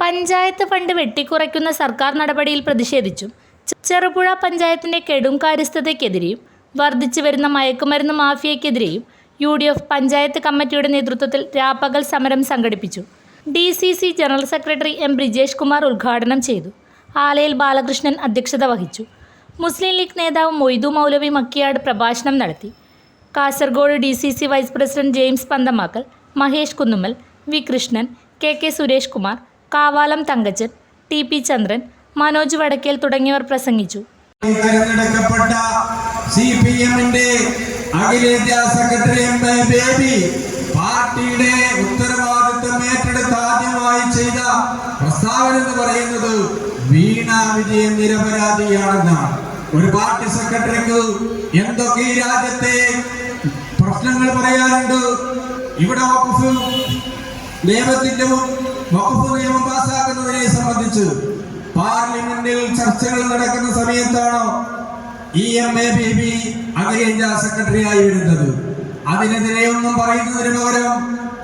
Panchayat fund വെട്ടിക്കുറയ്ക്കുന്ന സർക്കാർ നടപടിയിൽ പ്രതിഷേധിച്ചും ചെറുപുഴ പഞ്ചായത്തിന്റെ കെടും കാര്യസ്ഥതയ്ക്കെതിരെയും വർദ്ധിച്ചു വരുന്ന മയക്കുമരുന്ന് മാഫിയയ്ക്കെതിരെയും യു ഡി എഫ് പഞ്ചായത്ത് കമ്മിറ്റിയുടെ നേതൃത്വത്തിൽ രാപ്പകൽ സമരം സംഘടിപ്പിച്ചു. D C C general secretary M. Brijesh Kumar ഉദ്ഘാടനം ചെയ്തു. ആലയിൽ ബാലകൃഷ്ണൻ അധ്യക്ഷത വഹിച്ചു. മുസ്ലിം ലീഗ് നേതാവ് മൊയ്തു മൗലവി മക്കിയാട് പ്രഭാഷണം നടത്തി. Kasaragod D C C vice president James Panthamakkal Mahesh Kunnummal V Krishnan K K Suresh Kumar Kavalam Thankachan T P Chandran Manoj Vadakkel തുടങ്ങിയവർ പ്രസംഗിച്ചു. തെരഞ്ഞെടുക്കപ്പെട്ട സി പി അഖിലേന്ത്യാ സെക്രട്ടറി എ ബേബി പാർട്ടിയുടെ ഉത്തരവാദിത്വം ഏറ്റെടുത്ത് ആദ്യമായി ചെയ്ത പ്രസ്താവന എന്ന് പറയുന്നത് വീണ വിജയൻ നിരപരാധിയാണെന്നാണ് ഒരു പാർട്ടി സെക്രട്ടറിക്ക് എന്തൊക്കെ ഈ രാജ്യത്തെ പ്രശ്നങ്ങൾ പറയാനുണ്ട്? ഇവിടെ വകുപ്പ് നിയമത്തിന്റെ വകുപ്പ് നിയമം പാസാക്കുന്നതിനെ സംബന്ധിച്ച് പാർലമെന്റിൽ ചർച്ചകൾ നടക്കുന്ന സമയത്താണ് E M A B B അഖിലേന്ത്യാ സെക്രട്ടറിയായി വരുന്നത്? അതിനെതിരെ ഒന്നും പറയുന്നതിന് പകരം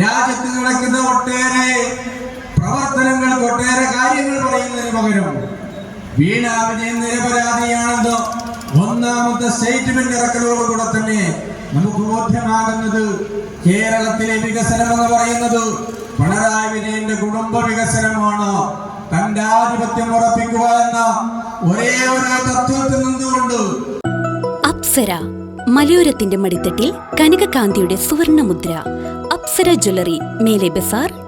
രാജ്യത്ത് നടക്കുന്ന ഒട്ടേറെ പ്രവർത്തനങ്ങൾ ഒട്ടേറെ കാര്യങ്ങൾ പറയുന്നതിന് പകരം വീണ വിജയൻ നിരപരാധിയാണെന്ന് ഒന്നാമത്തെ സ്റ്റേറ്റ്മെന്റ് ഇറക്കലോടുകൂടെ തന്നെ നമുക്ക് ബോധ്യമാകുന്നത് കേരളത്തിലെ വികസനം എന്ന് പറയുന്നത് പിണറായി വിജയന്റെ കുടുംബ വികസനമാണ്. തന്റെ ആധിപത്യം ഉറപ്പിക്കുക എന്ന ഒരേ ഒരു തത്വത്തിൽ നിന്നുകൊണ്ട്. അപ്സര മലയോരത്തിന്റെ മടിത്തട്ടിൽ കനകകാന്തിയുടെ സുവർണമുദ്ര അപ്സര ജ്വല്ലറി മേലെ ബസാർ